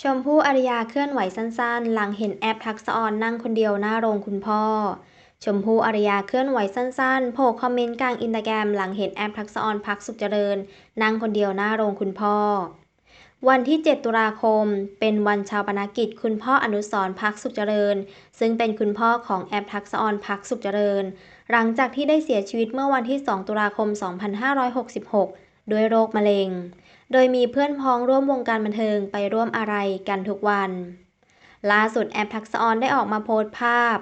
ชมพู่อารยาเคลื่อนไหวสั้นๆ หลังเห็นแอปทักษออนนั่งคนเดียวหน้าโรงคุณพ่อ ชมพู่อารยาเคลื่อนไหวสั้นๆ โผล่คอมเมนต์กลางอินสตาแกรมหลังเห็นแอปทักษออนพักสุขเจริญ นั่งคนเดียวหน้าโรงคุณพ่อ วันที่ 7 ตุลาคม เป็นวันชาวปนกิจ คุณพ่ออนุสรพักสุขเจริญ ซึ่งเป็นคุณพ่อของแอปทักษออนพักสุขเจริญ หลังจากที่ได้เสียชีวิตเมื่อวันที่ 2 ตุลาคม 2566 ด้วยโรคมะเร็ง โดยมีเพื่อนพ้องร่วมวงการบันเทิงไปร่วมอะไรกันทุกวัน ล่าสุดแอปทักษออนได้ออกมาโพสต์ภาพ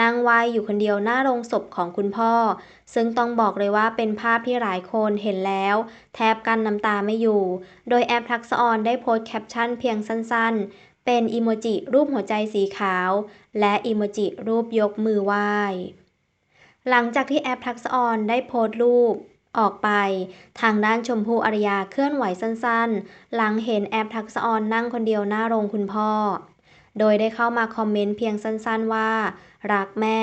นั่งวายอยู่คนเดียวหน้าโรงศพของคุณพ่อ ซึ่งต้องบอกเลยว่าเป็นภาพที่หลายคนเห็นแล้ว แทบกันน้ำตาไม่อยู่ โดยแอปทักษออนได้โพสต์แคปชั่นเพียงสั้นๆ เป็นอีโมจิรูปหัวใจสีขาว และอีโมจิรูปยกมือไหว้ หลังจากที่แอปทักษออนได้โพสต์รูป ออกไป ทางด้านชมพู่อารยาเคลื่อนไหวสั้นๆ หลังเห็นแอปทักษออนนั่งคนเดียวหน้าโรงคุณพ่อ โดยได้เข้ามาคอมเมนต์เพียงสั้นๆว่า รักแม่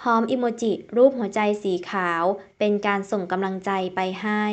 พร้อมอิโมจิรูปหัวใจสีขาว เป็นการส่งกำลังใจไปให้